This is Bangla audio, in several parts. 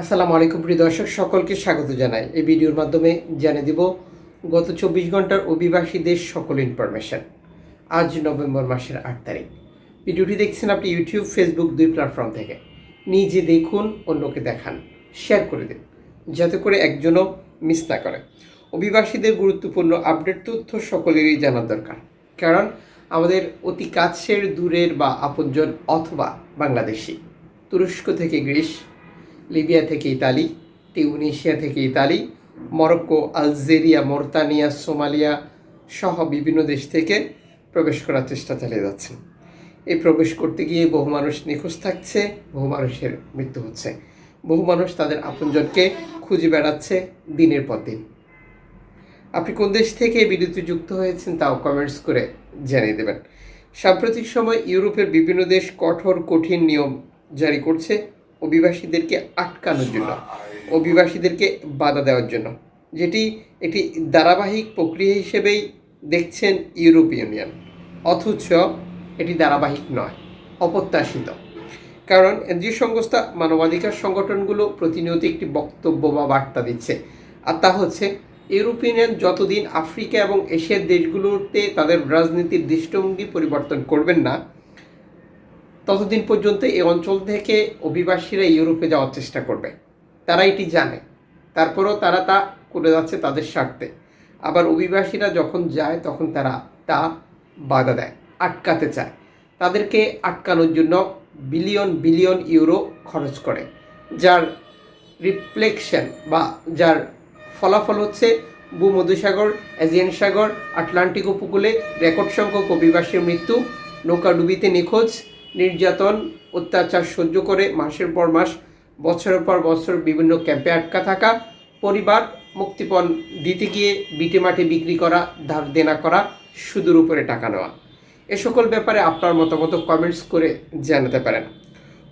আসসালামু আলাইকুম, প্রিয় দর্শক, সকলকে স্বাগত জানাই। এই ভিডিওর মাধ্যমে জানিয়ে দিব, গত চব্বিশ ঘণ্টার অভিবাসীদের সকল ইনফরমেশন। আজ নভেম্বর মাসের আট তারিখ। ভিডিওটি দেখছেন আপনি ইউটিউব, ফেসবুক, দুই প্ল্যাটফর্ম থেকে। নিজে দেখুন, অন্যকে দেখান, শেয়ার করে দিন, যাতে করে একজনও মিস না করে। অভিবাসীদের গুরুত্বপূর্ণ আপডেট তথ্য সকলেরই জানা দরকার। কারণ আমাদের অতি কাছের, দূরের বা আপনজন অথবা বাংলাদেশি। তুরস্ক থেকে গ্রিস লিবিয়া থেকে ইতালি টিউনিশিয়া থেকে Italy, Morocco, Algeria, Mauritania, Somalia সহ বিভিন্ন দেশ থেকে প্রবেশ করার চেষ্টা চালিয়ে যাচ্ছেন এই প্রবেশ করতে গিয়ে বহু মানুষ নিখোঁজ থাকছে, বহু মানুষের মৃত্যু হচ্ছে। বহু মানুষ তাদের আপনজনকে খুঁজে বেড়াচ্ছে দিনের পর দিন। আপনি কোন দেশ থেকে ভিডিওতে যুক্ত হয়েছেন তাও কমেন্টস করে জানিয়ে দেবেন। সাম্প্রতিক সময় ইউরোপের বিভিন্ন দেশ কঠোর, কঠিন নিয়ম জারি করছে। অভিবাসীদেরকে আটকানোর জন্য অভিবাসীদেরকে বাধা দেওয়ার জন্য। যেটি একটি ধারাবাহিক প্রক্রিয়া হিসেবেই দেখছেন ইউরোপীয় ইউনিয়ন। অথচ এটি ধারাবাহিক নয় অপ্রত্যাশিত। কারণ এনজিও সংস্থা মানবাধিকার সংগঠনগুলো প্রতিনিয়ত একটি বক্তব্য বা বার্তা দিচ্ছে। আর তা হচ্ছে ইউরোপিয়ান যতদিন আফ্রিকা এবং এশিয়ার দেশগুলোতে তাদের রাজনীতির দৃষ্টিভঙ্গি পরিবর্তন করবেন না ততদিন পর্যন্ত এই অঞ্চল থেকে অভিবাসীরা ইউরোপে যাওয়ার চেষ্টা করবে। তারা এটি জানে। তারপরেও তারা তা করে যাচ্ছে তাদের স্বার্থে। আবার অভিবাসীরা যখন যায়, তখন তারা তা বাধা দেয়, আটকাতে চায়। তাদেরকে আটকানোর জন্য বিলিয়ন বিলিয়ন ইউরো খরচ করে, যার রিফ্লেকশন বা যার ফলাফল হচ্ছে ভূমধ্যসাগর এজিয়ান সাগর, আটলান্টিক উপকূলে রেকর্ড সংখ্যক অভিবাসীর মৃত্যু, নৌকাডুবিতে নিখোঁজ নির্যাতন, অত্যাচার সহ্য করে মাসের পর মাস, বছরের পর বছর বিভিন্ন ক্যাম্পে আটকা থাকা, পরিবার মুক্তিপণ দিতে গিয়ে বিটে মাঠে বিক্রি করা, ধার দেনা করা, সুদূর উপরে টাকা নেওয়া। এ সকল ব্যাপারে আপনার মতামত কমেন্টস করে জানাতে পারেন।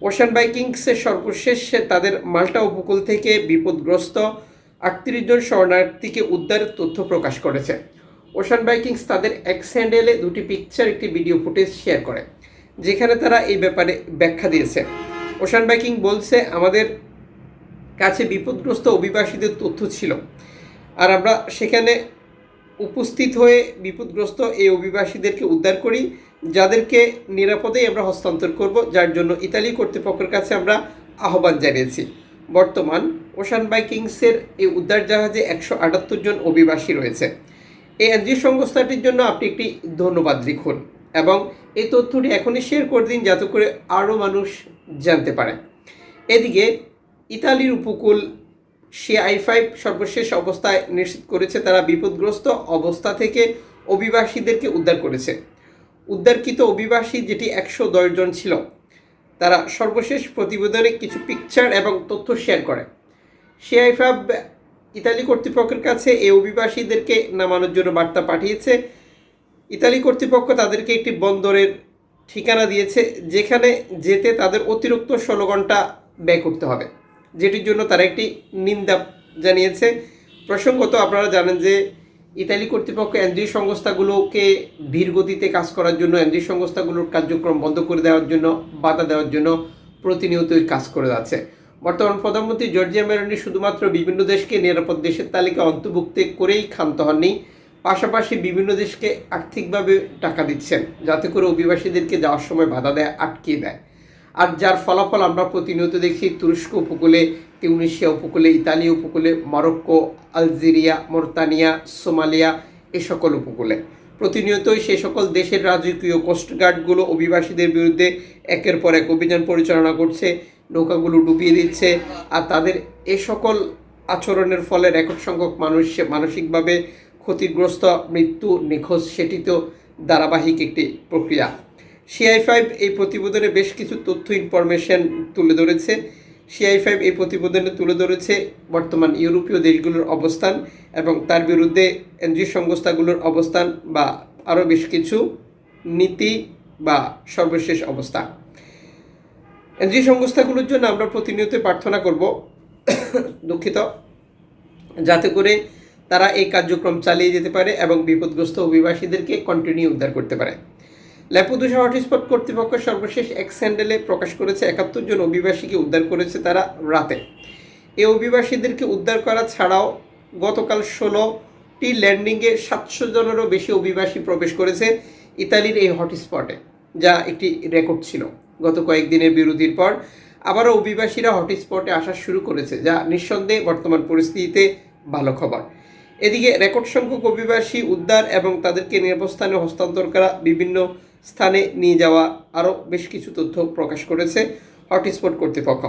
ওশান বাইকিংসের সর্বশেষ তাদের মাল্টা উপকূল থেকে বিপদগ্রস্ত আটত্রিশ জন শরণার্থীকে উদ্ধারের তথ্য প্রকাশ করেছে। ওশান বাইকিংস তাদের এক্স হ্যান্ডেলে দুটি পিকচার একটি ভিডিও ফুটেজ শেয়ার করে। যেখানে তারা এই ব্যাপারে ব্যাখ্যা দিয়েছে। ওশান বাইকিং বলছে, আমাদের কাছে বিপদগ্রস্ত অভিবাসীদের তথ্য ছিল আর আমরা সেখানে উপস্থিত হয়ে বিপদগ্রস্ত এই অভিবাসীদেরকে উদ্ধার করি, যাদেরকে নিরাপদেই আমরা হস্তান্তর করব, যার জন্য ইতালি কর্তৃপক্ষের কাছে আমরা আহ্বান জানিয়েছি। বর্তমান ওশান বাইকিংসের এই উদ্ধার জাহাজে একশো আটাত্তর জন অভিবাসী রয়েছে। এই এনজিও সংস্থাটির জন্য আপনি একটি ধন্যবাদ লিখুন। এবং এই তথ্যটি এখনই শেয়ার করে দিন যাতে করে আরও মানুষ জানতে পারে। এদিকে ইতালির উপকূল সে আই ফাইভ সর্বশেষ অবস্থায় নিশ্চিত করেছে, তারা বিপদগ্রস্ত অবস্থা থেকে অভিবাসীদেরকে উদ্ধার করেছে। উদ্ধারকৃত অভিবাসী যেটি একশো জন ছিল, তারা সর্বশেষ প্রতিবেদনে কিছু পিকচার এবং তথ্য শেয়ার করে। সিআইফাব ইতালি কর্তৃপক্ষের কাছে এই অভিবাসীদেরকে নামানোর জন্য বার্তা পাঠিয়েছে। ইতালি কর্তৃপক্ষ তাদেরকে একটি বন্দরের ঠিকানা দিয়েছে, যেখানে যেতে তাদের অতিরিক্ত ষোলো ঘণ্টা ব্যয় করতে হবে। যেটির জন্য তারা একটি নিন্দা জানিয়েছে। প্রসঙ্গত আপনারা জানেন যে ইতালি কর্তৃপক্ষ এনজিও সংস্থাগুলোকে ধীর গতিতে কাজ করার জন্য, এনজিও সংস্থাগুলোর কার্যক্রম বন্ধ করে দেওয়ার জন্য, বাধা দেওয়ার জন্য প্রতিনিয়তই কাজ করে যাচ্ছে। বর্তমান প্রধানমন্ত্রী জর্জিয়া মেরনি শুধুমাত্র বিভিন্ন দেশকে নিরাপদ দেশের তালিকা অন্তর্ভুক্ত করেই ক্ষান্ত হননি। পাশাপাশি বিভিন্ন দেশকে আর্থিকভাবে টাকা দিচ্ছেন, যাতে করে অভিবাসীদেরকে যাওয়ার সময় বাধা দেয়, আটকিয়ে দেয়। আর যার ফলাফল আমরা প্রতিনিয়ত দেখি তুরস্ক উপকূলে টিউনিশিয়া উপকূলে, ইতালি উপকূলে, মরক্কো, আলজেরিয়া, মোরতানিয়া, সোমালিয়া, এ সকল উপকূলে। প্রতিনিয়তই সে সকল দেশের রাজকীয় কোস্টগার্ডগুলো অভিবাসীদের বিরুদ্ধে একের পর এক অভিযান পরিচালনা করছে, নৌকাগুলো ডুবিয়ে দিচ্ছে, আর তাদের এ সকল আচরণের ফলে রেকর্ড সংখ্যক মানুষ মানসিকভাবে ক্ষতিগ্রস্ত মৃত্যু নিখোঁজ সেটি তো ধারাবাহিক একটি প্রক্রিয়া। সিআই ফাইভ এই প্রতিবেদনে বেশ কিছু তথ্য ইনফরমেশন তুলে ধরেছে। সিআই ফাইভ এই প্রতিবেদনে তুলে ধরেছে বর্তমান ইউরোপীয় দেশগুলোর অবস্থান এবং তার বিরুদ্ধে এনজিও সংস্থাগুলোর অবস্থান বা আরও বেশ কিছু নীতি বা সর্বশেষ অবস্থা। এনজিও সংস্থাগুলোর জন্য আমরা প্রতিনিয়ত প্রার্থনা করব দুঃখিত। যাতে করে তারা এই কার্যক্রম চালিয়ে যেতে পারে এবং বিপদগ্রস্ত অভিবাসীদেরকে কন্টিনিউ উদ্ধার করতে পারে। ল্যাপুদুসা হটস্পট কর্তৃপক্ষ সর্বশেষ এক স্যান্ডেলে প্রকাশ করেছে, একাত্তর জন অভিবাসীকে উদ্ধার করেছে তারা রাতে। এই অভিবাসীদেরকে উদ্ধার করা ছাড়াও গতকাল ষোলোটি ল্যান্ডিংয়ে সাতশো জনেরও বেশি অভিবাসী প্রবেশ করেছে ইতালির এই হটস্পটে, যা একটি রেকর্ড ছিল। গত কয়েকদিনের বিরতির পর আবারও অভিবাসীরা হটস্পটে আসা শুরু করেছে, যা নিঃসন্দেহে বর্তমান পরিস্থিতিতে ভালো খবর। এদিকে রেকর্ড সংখ্যক অভিবাসী উদ্ধার এবং তাদেরকে নিরাপদ স্থানে হস্তান্তর করা বিভিন্ন স্থানে নিয়ে যাওয়া আরও বেশ কিছু তথ্য প্রকাশ করেছে হটস্পট কর্তৃপক্ষ।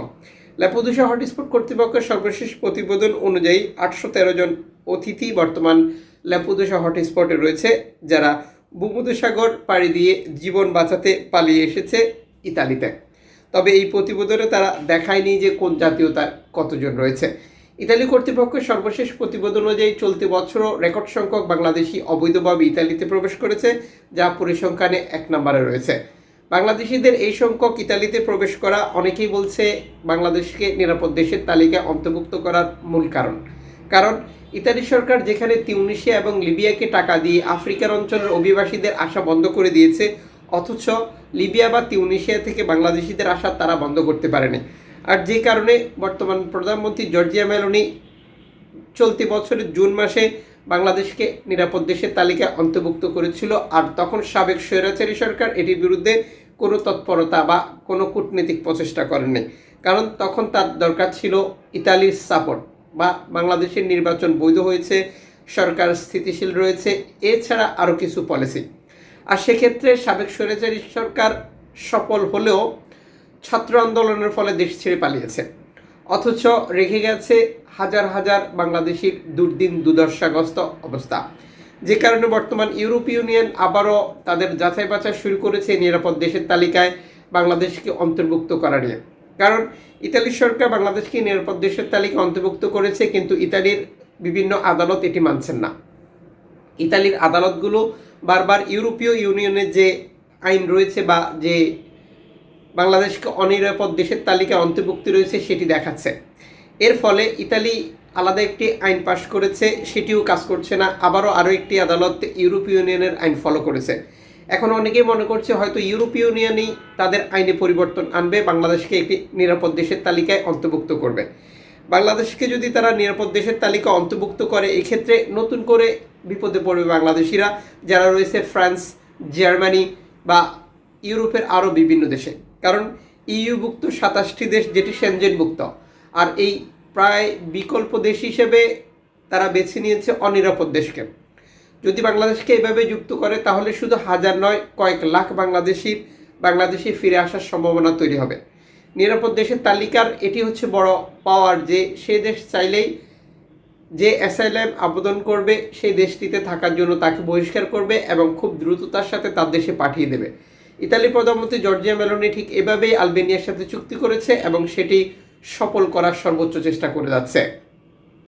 ল্যাপোদুসা হটস্পট কর্তৃপক্ষের সর্বশেষ প্রতিবেদন অনুযায়ী আটশো তেরো জন অতিথি বর্তমান ল্যাপোদুসা হটস্পটে রয়েছে, যারা ভূমধ্যসাগর পাড়ি দিয়ে জীবন বাঁচাতে পালিয়ে এসেছে ইতালিতে। তবে এই প্রতিবেদনে তারা দেখায়নি যে কোন জাতীয়তার কতজন রয়েছে। ইতালি কর্তৃপক্ষের সর্বশেষ প্রতিবেদন অনুযায়ী চলতি বছরও রেকর্ড সংখ্যক বাংলাদেশি অবৈধভাবে ইতালিতে প্রবেশ করেছে, যা পরিসংখ্যানে এক নম্বরে রয়েছে। বাংলাদেশিদের এই সংখ্যক ইতালিতে প্রবেশ করা অনেকেই বলছে বাংলাদেশকে নিরাপদ দেশের তালিকায় অন্তর্ভুক্ত করার মূল কারণ। কারণ ইতালি সরকার যেখানে তিউনিশিয়া এবং লিবিয়াকে টাকা দিয়ে আফ্রিকার অঞ্চলের অভিবাসীদের আসা বন্ধ করে দিয়েছে, অথচ লিবিয়া বা তিউনিশিয়া থেকে বাংলাদেশিদের আসা তারা বন্ধ করতে পারেনি। আর যে কারণে বর্তমান প্রধানমন্ত্রী জর্জিয়া মেলোনি চলতি বছরের জুন মাসে বাংলাদেশকে নিরাপদ দেশের তালিকায় অন্তর্ভুক্ত করেছিল, আর তখন সাবেক স্বৈরাচারী সরকার এটির বিরুদ্ধে কোনো তৎপরতা বা কোনো কূটনীতিক প্রচেষ্টা করেনি কারণ তখন তার দরকার ছিল ইতালির সাপোর্ট বা বাংলাদেশের নির্বাচন বৈধ হয়েছে, সরকার স্থিতিশীল রয়েছে, এছাড়া আরও কিছু পলিসি। আর সেক্ষেত্রে সাবেক স্বৈরাচারী সরকার সফল হলেও ছাত্র আন্দোলনের ফলে দেশ ছেড়ে পালিয়েছে। অথচ রেখে গেছে হাজার হাজার বাংলাদেশির দুর্দিন দুর্দশাগ্রস্ত অবস্থা। যে কারণে বর্তমান ইউরোপ ইউনিয়ন আবারও তাদের যাচাই বাছাই শুরু করেছে নিরাপদ দেশের তালিকায় বাংলাদেশকে অন্তর্ভুক্ত করা নিয়ে। কারণ ইতালির সরকার বাংলাদেশকে নিরাপদ দেশের তালিকায় অন্তর্ভুক্ত করেছে, কিন্তু ইতালির বিভিন্ন আদালত এটি মানছেন না। ইতালির আদালতগুলো বারবার ইউরোপীয় ইউনিয়নের যে আইন রয়েছে বা যে বাংলাদেশকে অনিরাপদ দেশের তালিকায় অন্তর্ভুক্তি রয়েছে, সেটি দেখাচ্ছে। এর ফলে ইতালি আলাদা একটি আইন পাশ করেছে, সেটিও কাজ করছে না। আবারও আরও একটি আদালত ইউরোপীয় ইউনিয়নের আইন ফলো করেছে। এখন অনেকেই মনে করছে হয়তো ইউরোপীয় ইউনিয়নই তাদের আইনে পরিবর্তন আনবে, বাংলাদেশকে একটি নিরাপদ দেশের তালিকায় অন্তর্ভুক্ত করবে। বাংলাদেশকে যদি তারা নিরাপদ দেশের তালিকা অন্তর্ভুক্ত করে, এক্ষেত্রে নতুন করে বিপদে পড়বে বাংলাদেশিরা, যারা রয়েছে ফ্রান্স, জার্মানি বা ইউরোপের আরও বিভিন্ন দেশে। কারণ ইইউভুক্ত সাতাশটি দেশ যেটি সেনজেনভুক্ত আর এই প্রায় বিকল্প দেশ হিসেবে তারা বেছে নিয়েছে অনিরাপদ দেশকে। যদি বাংলাদেশকে এভাবে যুক্ত করে, তাহলে শুধু হাজার নয়, কয়েক লাখ বাংলাদেশির বাংলাদেশে ফিরে আসার সম্ভাবনা তৈরি হবে। নিরাপদ দেশের তালিকার এটি হচ্ছে বড় পাওয়ার যে সে দেশ চাইলেই যে অ্যাসাইলাম আবেদন করবে, সেই দেশটিতে থাকার জন্য তাকে বহিষ্কার করবে এবং খুব দ্রুততার সাথে তার দেশে পাঠিয়ে দেবে। ইতালি প্রধানমন্ত্রী জর্জিয়া মেলোনি ঠিক এভাবেই আলবেনিয়ার সাথে চুক্তি করেছে এবং সেটি সফল করার সর্বোচ্চ চেষ্টা করে যাচ্ছে।